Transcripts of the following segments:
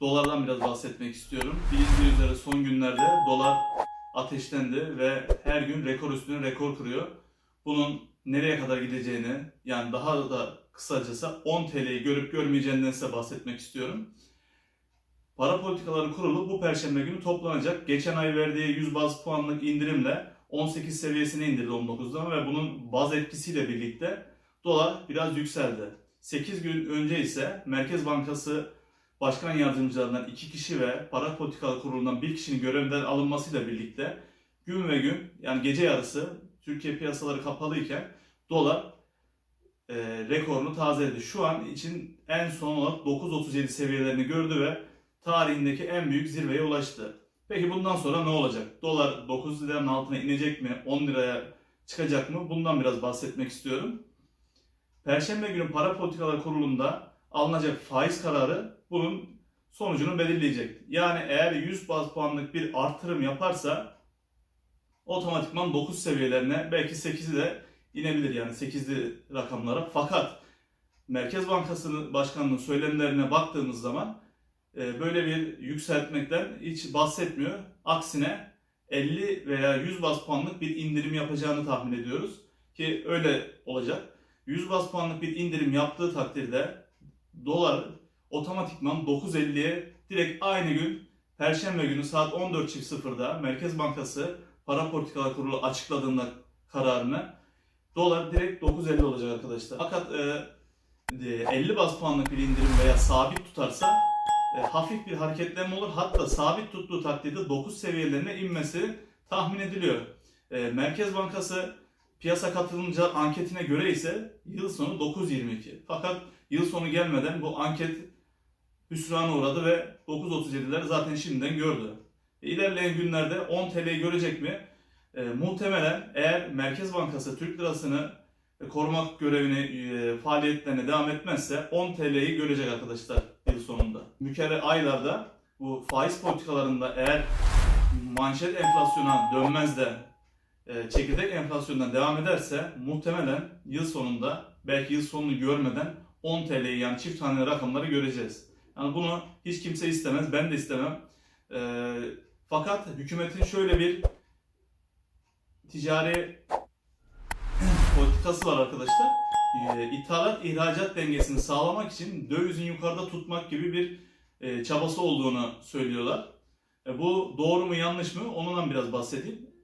dolardan biraz bahsetmek istiyorum. Bilindiği üzere son günlerde dolar ateşlendi ve her gün rekor üstüne rekor kırıyor. Bunun nereye kadar gideceğini yani daha da kısacası 10 TL'yi görüp görmeyeceğinden size bahsetmek istiyorum. Para Politikaları Kurulu bu perşembe günü toplanacak. Geçen ay verdiği 100 baz puanlık indirimle 18 seviyesine indirdi 19'dan ve bunun baz etkisiyle birlikte dolar biraz yükseldi. 8 gün önce ise Merkez Bankası Başkan Yardımcılarından 2 kişi ve Para Politikaları Kurulu'ndan 1 kişinin görevden alınmasıyla birlikte gün ve gün yani gece yarısı Türkiye piyasaları kapalıyken dolar e, rekorunu tazeledi. Şu an için en son olarak 9.37 seviyelerini gördü ve tarihindeki en büyük zirveye ulaştı. Peki bundan sonra ne olacak? Dolar 9 liranın altına inecek mi? 10 liraya çıkacak mı? Bundan biraz bahsetmek istiyorum. Perşembe günü Para Politikaları Kurulu'nda alınacak faiz kararı bunun sonucunu belirleyecek. Yani eğer 100 baz puanlık bir artırım yaparsa otomatikman 9 seviyelerine belki 8'i de inebilir yani 8'li rakamlara. Fakat Merkez Bankası'nın başkanının söylemlerine baktığımız zaman e, böyle bir yükseltmekten hiç bahsetmiyor. Aksine 50 veya 100 baz puanlık bir indirim yapacağını tahmin ediyoruz. Ki öyle olacak. 100 baz puanlık bir indirim yaptığı takdirde dolar otomatikman 9.50'ye direkt aynı gün Perşembe günü saat 14.00'da Merkez Bankası Para Politikalar Kurulu açıkladığında kararını dolar direkt 9.50 olacak arkadaşlar. Fakat e, 50 baz puanlık bir indirim veya sabit tutarsa e, hafif bir hareketlenme olur. Hatta sabit tuttuğu takdirde 9 seviyelerine inmesi tahmin ediliyor. E, Merkez Bankası piyasa katılımcı anketine göre ise yıl sonu 9.22. Fakat yıl sonu gelmeden bu anket hüsrana uğradı ve 9.37'leri zaten şimdiden gördü. E, İlerleyen günlerde 10 TL'yi görecek mi? E, muhtemelen eğer Merkez Bankası Türk lirasını korumak görevini, e, faaliyetlerine devam etmezse 10 TL'yi görecek arkadaşlar yıl sonunda. Mükerrer aylarda bu faiz politikalarında eğer manşet enflasyona dönmez de çekirdek enflasyondan devam ederse muhtemelen yıl sonunda belki yıl sonunu görmeden 10 TL'yi yani çift haneli rakamları göreceğiz. Yani bunu hiç kimse istemez, ben de istemem. E, fakat hükümetin şöyle bir ticari politikası var arkadaşlar. E, ithalat ihracat dengesini sağlamak için dövizin yukarıda tutmak gibi bir e, çabası olduğunu söylüyorlar. E, bu doğru mu yanlış mı onundan biraz bahsedeyim.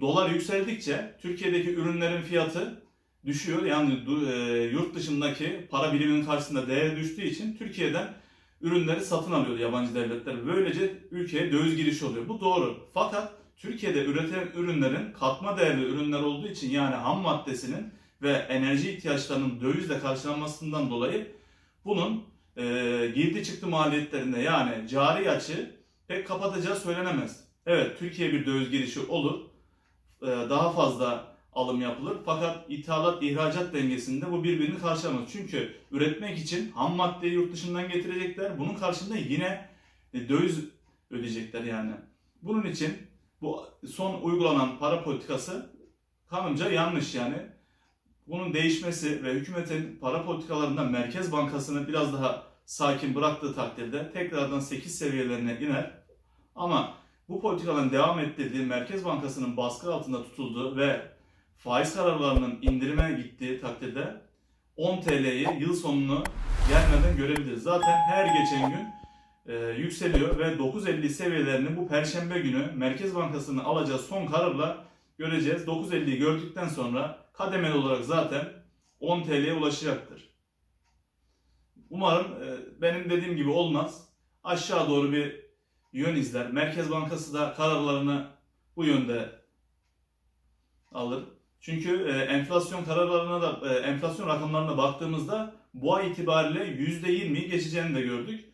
Dolar yükseldikçe Türkiye'deki ürünlerin fiyatı düşüyor. Yani e, yurt dışındaki para biriminin karşısında değer düştüğü için Türkiye'den ürünleri satın alıyor yabancı devletler. Böylece ülkeye döviz girişi oluyor. Bu doğru. Fakat Türkiye'de üretilen ürünlerin katma değerli ürünler olduğu için yani ham maddesinin ve enerji ihtiyaçlarının dövizle karşılanmasından dolayı bunun e, girdi çıktı maliyetlerinde yani cari açı pek kapatacağı söylenemez. Evet Türkiye bir döviz girişi olur. E, daha fazla alım yapılır. Fakat ithalat ihracat dengesinde bu birbirini karşılamaz. Çünkü üretmek için ham maddeyi yurt dışından getirecekler. Bunun karşında yine e, döviz ödeyecekler yani. Bunun için bu son uygulanan para politikası kanımca yanlış yani. Bunun değişmesi ve hükümetin para politikalarından Merkez Bankası'nı biraz daha sakin bıraktığı takdirde tekrardan 8 seviyelerine iner. Ama bu politikaların devam ettirdiği Merkez Bankası'nın baskı altında tutulduğu ve faiz kararlarının indirime gittiği takdirde 10 TL'yi yıl sonunu gelmeden görebiliriz. Zaten her geçen gün e, yükseliyor ve 9.50 seviyelerini bu perşembe günü Merkez Bankası'nın alacağı son kararla göreceğiz. 9.50'yi gördükten sonra kademeli olarak zaten 10 TL'ye ulaşacaktır. Umarım e, benim dediğim gibi olmaz. Aşağı doğru bir yön izler. Merkez Bankası da kararlarını bu yönde alır. Çünkü e, enflasyon kararlarına da e, enflasyon rakamlarına baktığımızda bu ay itibariyle %20'yi geçeceğini de gördük.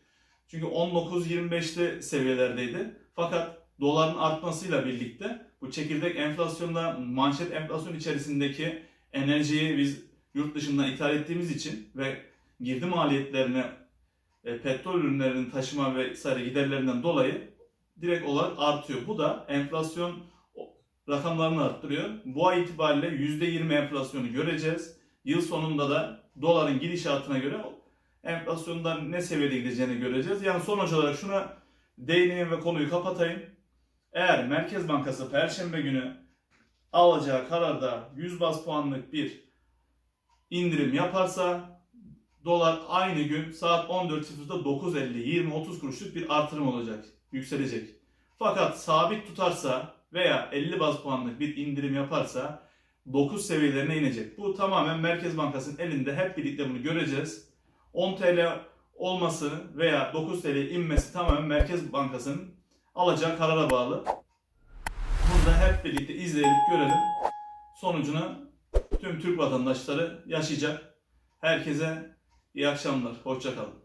Çünkü 19-25'te seviyelerdeydi. Fakat doların artmasıyla birlikte bu çekirdek enflasyonda manşet enflasyon içerisindeki enerjiyi biz yurt dışından ithal ettiğimiz için ve girdi maliyetlerini e, petrol ürünlerinin taşıma ve vesaire giderlerinden dolayı direkt olarak artıyor. Bu da enflasyon rakamlarını arttırıyor. Bu ay itibariyle %20 enflasyonu göreceğiz. Yıl sonunda da doların gidişatına göre enflasyondan ne seviyede gideceğini göreceğiz. Yani sonuç olarak şuna değineyim ve konuyu kapatayım. Eğer Merkez Bankası Perşembe günü alacağı kararda 100 bas puanlık bir indirim yaparsa dolar aynı gün saat 14.00'da 9.50 20-30 kuruşluk bir artırım olacak, yükselecek. Fakat sabit tutarsa veya 50 bas puanlık bir indirim yaparsa 9 seviyelerine inecek. Bu tamamen Merkez Bankası'nın elinde hep birlikte bunu göreceğiz. 10 TL olması veya 9 TL inmesi tamamen Merkez Bankası'nın alacağı karara bağlı. Burada hep birlikte izleyelim, görelim. Sonucunu tüm Türk vatandaşları yaşayacak. Herkese iyi akşamlar. Hoşçakalın.